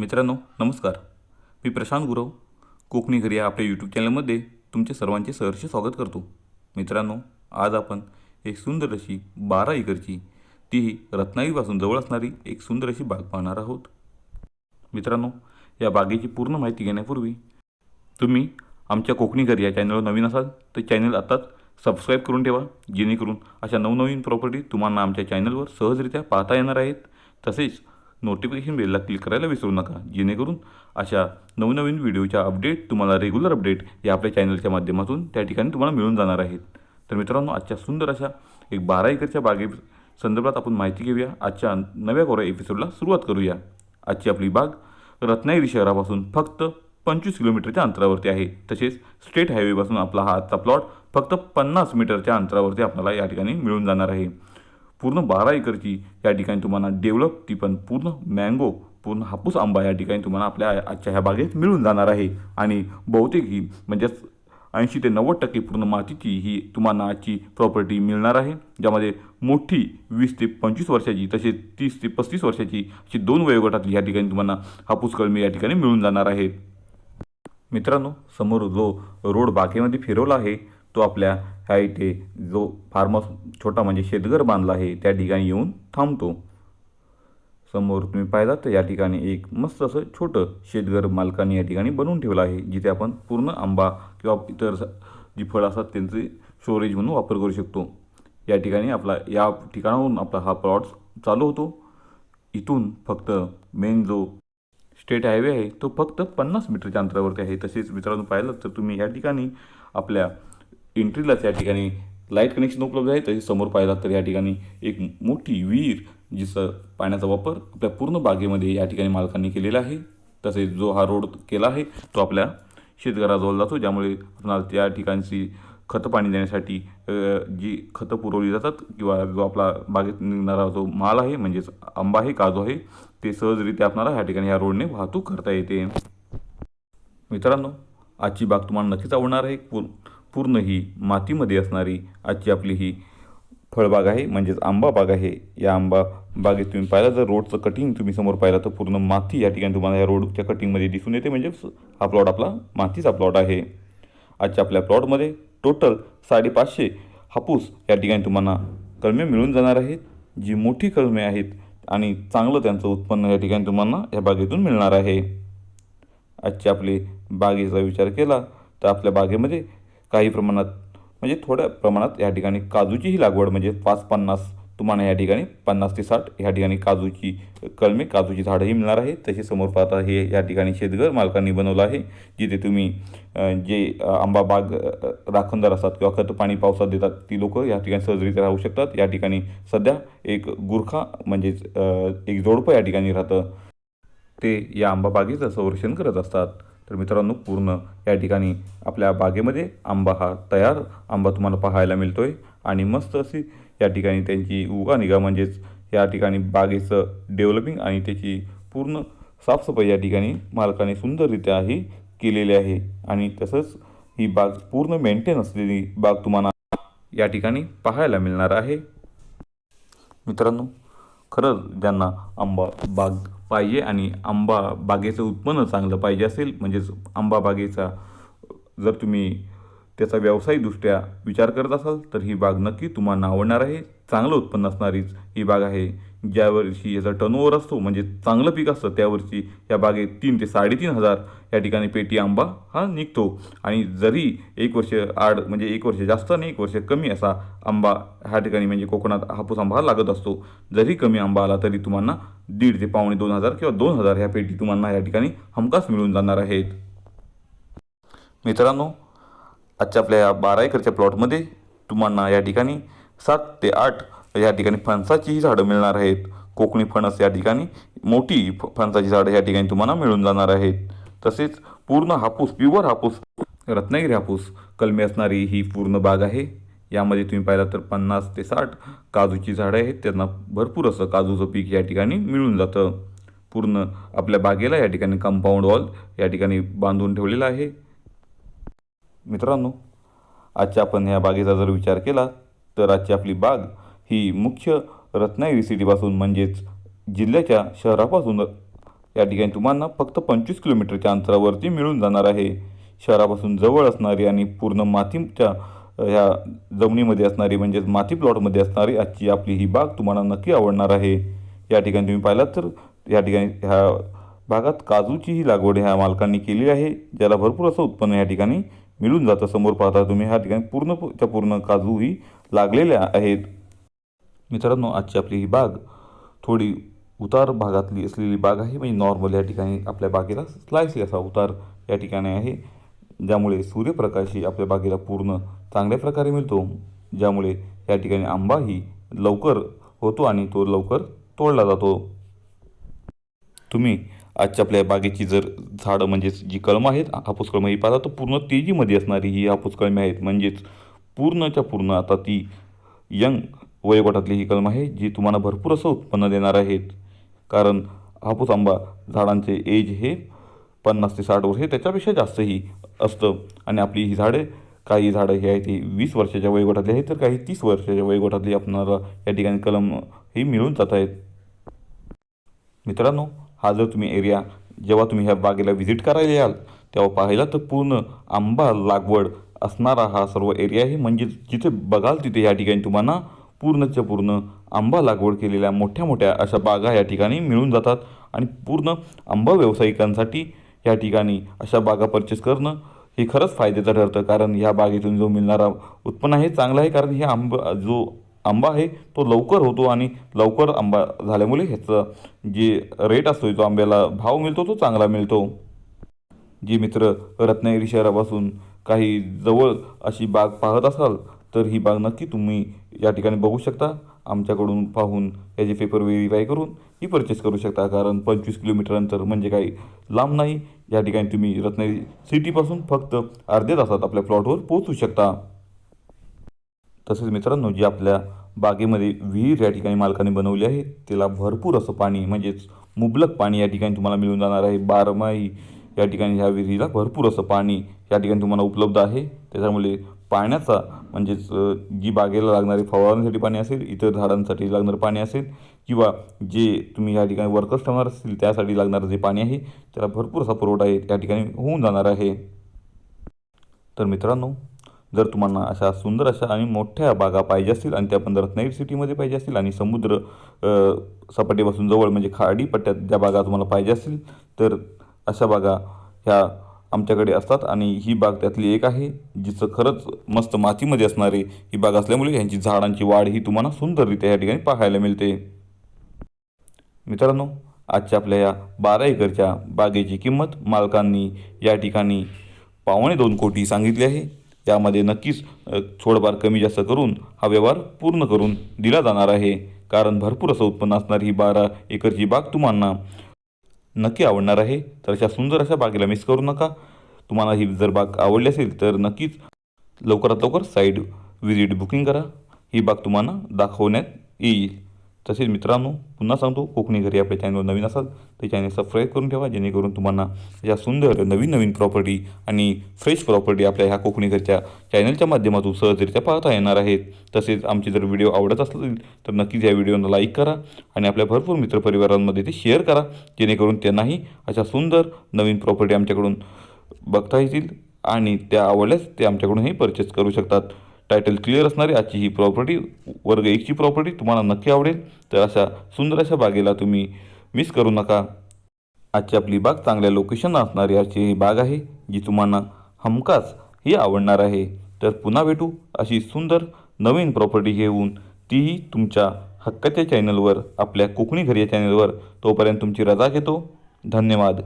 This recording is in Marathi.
मित्रांनो नमस्कार. मी प्रशांत गुरव कोकणी घरी या आपल्या यूट्यूब चॅनलमध्ये तुमचे सर्वांचे सहर्ष स्वागत करतो. मित्रांनो आज आपण एक सुंदर अशी बारा एकरची तीही रत्नागिरीपासून जवळ असणारी एक सुंदर अशी बाग पाहणार आहोत. मित्रांनो या बागेची पूर्ण माहिती घेण्यापूर्वी तुम्ही आमच्या कोकणी घरी या चॅनलवर नवीन असाल तर चॅनल आत्ताच सबस्क्राईब करून ठेवा जेणेकरून अशा नवनवीन प्रॉपर्टी तुम्हाला आमच्या चॅनलवर सहजरित्या पाहता येणार आहेत. तसेच नोटिफिकेशन बेलला क्लिक करायला विसरू नका. जेणेकरून अशा नवनवीन व्हिडिओच्या अपडेट तुम्हाला रेग्युलर अपडेट या आपल्या चॅनलच्या माध्यमातून त्या ठिकाणी तुम्हाला मिळून जाणार आहेत. तर मित्रांनो आजच्या सुंदर अशा एक बारा एकरच्या बागे संदर्भात आपण माहिती घेऊया. आजच्या नव्या कोऱ्या एपिसोडला सुरुवात करूया. आजची आपली बाग रत्नागिरी शहरापासून फक्त पंचवीस किलोमीटरच्या अंतरावरती आहे. तसेच स्टेट हायवेपासून आपला हा आजचा प्लॉट फक्त पन्नास मीटरच्या अंतरावरती आपल्याला या ठिकाणी मिळून जाणार आहे. पूर्ण बारा एकरची या ठिकाणी तुम्हाला डेव्हलप ती पण पूर्ण मँगो पूर्ण हापूस आंबा या ठिकाणी तुम्हाला आपल्या आजच्या ह्या बागेत मिळून जाणार आहे. आणि बहुतेक ही म्हणजेच ऐंशी ते नव्वद टक्के पूर्ण मातीची ही तुम्हाला आजची प्रॉपर्टी मिळणार आहे. ज्यामध्ये मोठी वीस ते पंचवीस वर्षाची तसेच तीस ते पस्तीस वर्षाची अशी दोन वयोगटातली या ठिकाणी तुम्हाला हापूस कळमी या ठिकाणी मिळून जाणार आहे. मित्रांनो समोर जो रोड बागेमध्ये फिरवला आहे तो आपल्या ह्या इथे जो फार्म छोटा म्हणजे शेतघर बांधला आहे त्या ठिकाणी येऊन थांबतो. समोर तुम्ही पाहिलात तर या ठिकाणी एक मस्त असं छोटं शेतघर मालकाने या ठिकाणी बनवून ठेवलं आहे जिथे आपण पूर्ण आंबा किंवा इतर स- जी फळं असतात त्यांचे स्टोरेज म्हणून वापर करू शकतो. या ठिकाणी आपला या ठिकाणाहून आपला हा प्लॉट चालू होतो. इथून फक्त मेन जो स्टेट हायवे आहे तो फक्त पन्नास मीटरच्या अंतरावरती आहे. तसेच मित्रांनो पाहिलं तर तुम्ही या ठिकाणी आपल्या एंट्रीलाच या ठिकाणी लाइट कनेक्शन उपलब्ध आहे. तसेच समोर पाहिलात तर या ठिकाणी एक मोठी विहीर जिचं पाण्याचा वापर आपल्या पूर्ण बागेमध्ये या ठिकाणी मालकांनी केलेला आहे. तसेच जो हा रोड केला आहे तो आपल्या शेतकऱ्याजवळ जातो ज्यामुळे आपणाला त्या ठिकाणची खतं पाणी देण्यासाठी जी खतं पुरवली जातात किंवा जो आपला बागेत निघणारा जो माल आहे म्हणजेच आंबा आहे काजू आहे ते सहजरित्या आपणाला ह्या ठिकाणी ह्या रोडने वाहतूक करता येते. मित्रांनो आजची बाग तुम्हाला नक्कीच आवडणार आहे. पूर पूर्ण ही मातीमध्ये असणारी आजची आपली ही फळबाग आहे म्हणजेच आंबा बाग आहे. या आंबा बागेत तुम्ही पाहिला जर रोडचं कटिंग तुम्ही समोर पाहिलं तर पूर्ण माती या ठिकाणी तुम्हाला या रोडच्या कटिंगमध्ये दिसून येते. म्हणजे हा प्लॉट आपला मातीचा प्लॉट आहे. आजच्या आपल्या प्लॉटमध्ये टोटल साडेपाचशे हापूस या ठिकाणी तुम्हाला कलमे मिळून जाणार आहेत. जी मोठी कलमे आहेत आणि चांगलं त्यांचं उत्पन्न या ठिकाणी तुम्हाला या बागेतून मिळणार आहे. आजचे आपले बागेचा विचार केला तर आपल्या बागेमध्ये काही प्रमाणात म्हणजे थोड्या प्रमाणात या ठिकाणी काजूचीही लागवड म्हणजे पाच पन्नास तुम्हाला या ठिकाणी पन्नास ते साठ या ठिकाणी काजूची कलमे काजूची झाडंही मिळणार आहे. तसे समोर पाहता हे या ठिकाणी शेतघर मालकांनी बनवलं आहे जिथे तुम्ही जे आंबा बाग राखणदार असतात किंवा खत पाणी पावसात देतात ती लोकं या ठिकाणी सहजरित्या राहू शकतात. या ठिकाणी सध्या एक गुरखा म्हणजेच एक जोडपं या ठिकाणी राहतं. ते या आंबा बागेचं संरक्षण करत असतात. तर मित्रांनो पूर्ण या ठिकाणी आपल्या बागेमध्ये आंबा हा तयार. आंबा तुम्हाला पाहायला मिळतो आहे आणि मस्त अशी या ठिकाणी त्यांची उगा निगा म्हणजेच या ठिकाणी बागेचं डेव्हलपिंग आणि त्याची पूर्ण साफसफाई या ठिकाणी मालकाने सुंदररित्या ही केलेली आहे. आणि तसंच ही बाग पूर्ण मेंटेन असलेली बाग तुम्हाला या ठिकाणी पाहायला मिळणार आहे. मित्रांनो खरंच ज्यांना आंबा बाग पाहिजे आणि आंबा बागेचं उत्पन्न चांगलं पाहिजे असेल म्हणजेच आंबा बागेचा जर तुम्ही त्याचा व्यावसायिकदृष्ट्या विचार करत असाल तर ही बाग नक्की तुम्हाला आवडणार आहे. चांगलं उत्पन्न असणारीच ही बाग आहे ज्या वर्षी याचा टर्नओव्हर असतो म्हणजे चांगलं पीक असतं त्यावर्षी या बागेत तीन ते साडेतीन हजार या ठिकाणी पेटी आंबा हा निघतो. आणि जरी एक वर्ष आड म्हणजे एक वर्ष जास्त आणि एक वर्ष कमी असा आंबा ह्या ठिकाणी म्हणजे कोकणात हापूस आंबा हा लागत असतो. जरी कमी आंबा आला तरी तुम्हाला दीड ते पावणे दोन हजार किंवा दोन हजार ह्या पेटी तुम्हाला या ठिकाणी हमखास मिळून जाणार आहेत. मित्रांनो आजच्या आपल्या या बारा एकरच्या प्लॉटमध्ये तुम्हाला या ठिकाणी सात ते आठ या ठिकाणी फणसाचीही झाडं मिळणार आहेत. कोकणी फणस या ठिकाणी मोठी फ- फणसाची झाडं या ठिकाणी तुम्हाला मिळून जाणार आहेत. तसेच पूर्ण हापूस प्युअर हापूस रत्नागिरी हापूस कलमी असणारी ही पूर्ण बाग आहे. यामध्ये तुम्ही पाहिला तर पन्नास ते साठ काजूची झाडं आहेत. त्यांना भरपूर असं काजूचं पीक या ठिकाणी मिळून जातं. पूर्ण आपल्या बागेला या ठिकाणी कंपाऊंड वॉल या ठिकाणी बांधून ठेवलेला आहे. मित्रांनो आजच्या आपण ह्या बागेचा जर विचार केला तर आजची आपली बाग ही मुख्य रत्नागिरी सिटीपासून म्हणजेच जिल्ह्याच्या शहरापासून या ठिकाणी तुम्हाला फक्त पंचवीस किलोमीटरच्या अंतरावरती मिळून जाणार आहे. शहरापासून जवळ असणारी आणि पूर्ण मातीच्या ह्या जमिनीमध्ये असणारी म्हणजेच माती प्लॉटमध्ये असणारी आजची आपली ही बाग तुम्हाला नक्की आवडणार आहे. या ठिकाणी तुम्ही पाहिलात तर या ठिकाणी ह्या भागात काजूचीही लागवड ह्या मालकांनी केली आहे ज्याला भरपूर असं उत्पन्न या ठिकाणी मिळून जातं. समोर पाहता तुम्ही ह्या ठिकाणी पूर्णच्या पूर्ण काजूही लागलेल्या आहेत. मित्रांनो आजची आपली ही बाग थोडी उतार भागातली असलेली बाग आहे. म्हणजे नॉर्मल या ठिकाणी आपल्या बागेला स्लायसी असा उतार या ठिकाणी आहे ज्यामुळे सूर्यप्रकाशही आपल्या बागेला पूर्ण चांगल्या प्रकारे मिळतो ज्यामुळे या ठिकाणी आंबाही लवकर होतो आणि तो लवकर तोडला जातो. तुम्ही आजच्या आपल्या बागेची जर झाडं म्हणजेच जी कलमं आहेत हापूस कलमं ही पाहता तर पूर्ण तेजीमध्ये असणारी ही हापूस कलमे आहेत. म्हणजेच पूर्णच्या पूर्ण आता ती यंग वयोगटातली ही कलम आहे जी तुम्हाला भरपूर असं उत्पन्न देणार आहेत. कारण हापूस आंबा झाडांचे एज हे पन्नास ते साठ वर्ष हे त्याच्यापेक्षा जास्तही असतं. आणि आपली ही झाडे काही झाडं ही आहेत ती वीस वर्षाच्या वयोगटातली आहेत तर काही तीस वर्षाच्या वयोगटातली आपणाला या ठिकाणी कलम ही मिळून जात आहेत. मित्रांनो हा जर तुम्ही एरिया जेव्हा तुम्ही ह्या बागेला व्हिजिट करायला याल तेव्हा पाहिला तर पूर्ण आंबा लागवड असणारा हा सर्व एरिया आहे. म्हणजे जिथे बघाल तिथे या ठिकाणी तुम्हाला पूर्णच्या पूर्ण आंबा लागवड केलेल्या मोठ्या मोठ्या अशा बागा या ठिकाणी मिळून जातात आणि पूर्ण आंबा व्यावसायिकांसाठी या ठिकाणी अशा बागा परचेस करणं हे खरंच फायद्याचं ठरतं. कारण ह्या बागेतून जो मिळणारा उत्पन्न आहे चांगलं आहे. कारण हे आंबा जो आंबा आहे तो लवकर होतो आणि लवकर आंबा झाल्यामुळे ह्याचं जे रेट असतो जो आंब्याला भाव मिळतो तो चांगला मिळतो. जे मित्र रत्नागिरी शहरापासून काही जवळ अशी बाग पाहत असाल तर ही बाग नक्की तुम्ही या ठिकाणी बघू शकता. आमच्याकडून पाहून याचे पेपर व्हेरीफाय करून ही परचेस करू शकता. कारण पंचवीस किलोमीटर अंतर म्हणजे काही लांब नाही. या ठिकाणी तुम्ही रत्नागिरी सिटीपासून फक्त अर्ध्या तासात आपल्या प्लॉटवर पोहोचू शकता. तसेच मित्रांनो जी आपल्या बागेमध्ये विहीर या ठिकाणी मालकाने बनवली आहे त्याला भरपूर असं पाणी म्हणजेच मुबलक पाणी या ठिकाणी तुम्हाला मिळून जाणार आहे. बारमाही या ठिकाणी ह्या विहिरीला भरपूर असं पाणी या ठिकाणी तुम्हाला उपलब्ध आहे. त्याच्यामुळे पाण्याचा म्हणजेच जी बागेला लागणारी फवारण्यासाठी पाणी असेल इतर झाडांसाठी लागणारं पाणी असेल किंवा जे तुम्ही या ठिकाणी वर्कर्स ठेवणार असतील त्यासाठी लागणारं जे पाणी आहे त्याला भरपूर असा पुरवठा आहे त्या ठिकाणी होऊन जाणार आहे. तर मित्रांनो जर तुम्हाला अशा सुंदर अशा आणि मोठ्या बागा पाहिजे असतील आणि त्या पण रत्नागिरी सिटीमध्ये पाहिजे असतील आणि समुद्र सपाटीपासून जवळ म्हणजे खाडी पट्ट्यात ज्या बागा तुम्हाला पाहिजे असतील तर अशा बागा ह्या आमच्याकडे असतात. आणि ही बाग त्यातली एक आहे जिचं खरंच मस्त मातीमध्ये असणारी ही बाग असल्यामुळे ह्यांची झाडांची वाढ ही तुम्हाला सुंदररित्या या ठिकाणी पाहायला मिळते. मित्रांनो आजच्या आपल्या या बारा एकरच्या बागेची किंमत मालकांनी या ठिकाणी पावणे दोन कोटी सांगितली आहे. त्यामध्ये नक्कीच थोडंफार कमी जास्त करून हा व्यवहार पूर्ण करून दिला जाणार आहे. कारण भरपूर असं उत्पन्न असणारी ही बारा एकरची बाग तुम्हाला नक्की आवडणार आहे. तर अशा सुंदर अशा बागेला मिस करू नका. तुम्हाला ही जर बाग आवडली असेल तर नक्कीच लवकरात लवकर साईड व्हिजिट बुकिंग करा. ही बाग तुम्हाला दाखवण्यात येईल. तसेच मित्रांनो पुन्हा सांगतो कोकणी घरी आपल्या चॅनलवर नवीन असाल तर चॅनल सबस्क्राईब करून ठेवा जेणेकरून तुम्हाला या सुंदर नवीन नवीन प्रॉपर्टी आणि फ्रेश प्रॉपर्टी आपल्या ह्या कोकणी घरच्या चॅनलच्या माध्यमातून सहजरित्या पाहता येणार आहेत. तसेच आमचे जर व्हिडिओ आवडत असतील तर नक्कीच या व्हिडिओला लाईक करा आणि आपल्या भरपूर मित्रपरिवारांमध्ये ते शेअर करा जेणेकरून त्यांनाही अशा सुंदर नवीन प्रॉपर्टी आमच्याकडून बघता येतील आणि त्या आवडल्यास ते आमच्याकडूनही परचेस करू शकतात. टायटल क्लिअर असणारी आजची ही प्रॉपर्टी वर्ग एकची प्रॉपर्टी तुम्हाला नक्की आवडेल. तर अशा सुंदर अशा बागेला तुम्ही मिस करू नका. आजची आपली बाग चांगल्या लोकेशन असणारी आजची ही बाग आहे जी तुम्हाला हमखास ही आवडणार आहे. तर पुन्हा भेटू अशी सुंदर नवीन प्रॉपर्टी घेऊन. तीही तुमच्या हक्काच्या चॅनलवर आपल्या कोकणी घरी या चॅनलवर तोपर्यंत तुमची रजा घेतो. धन्यवाद.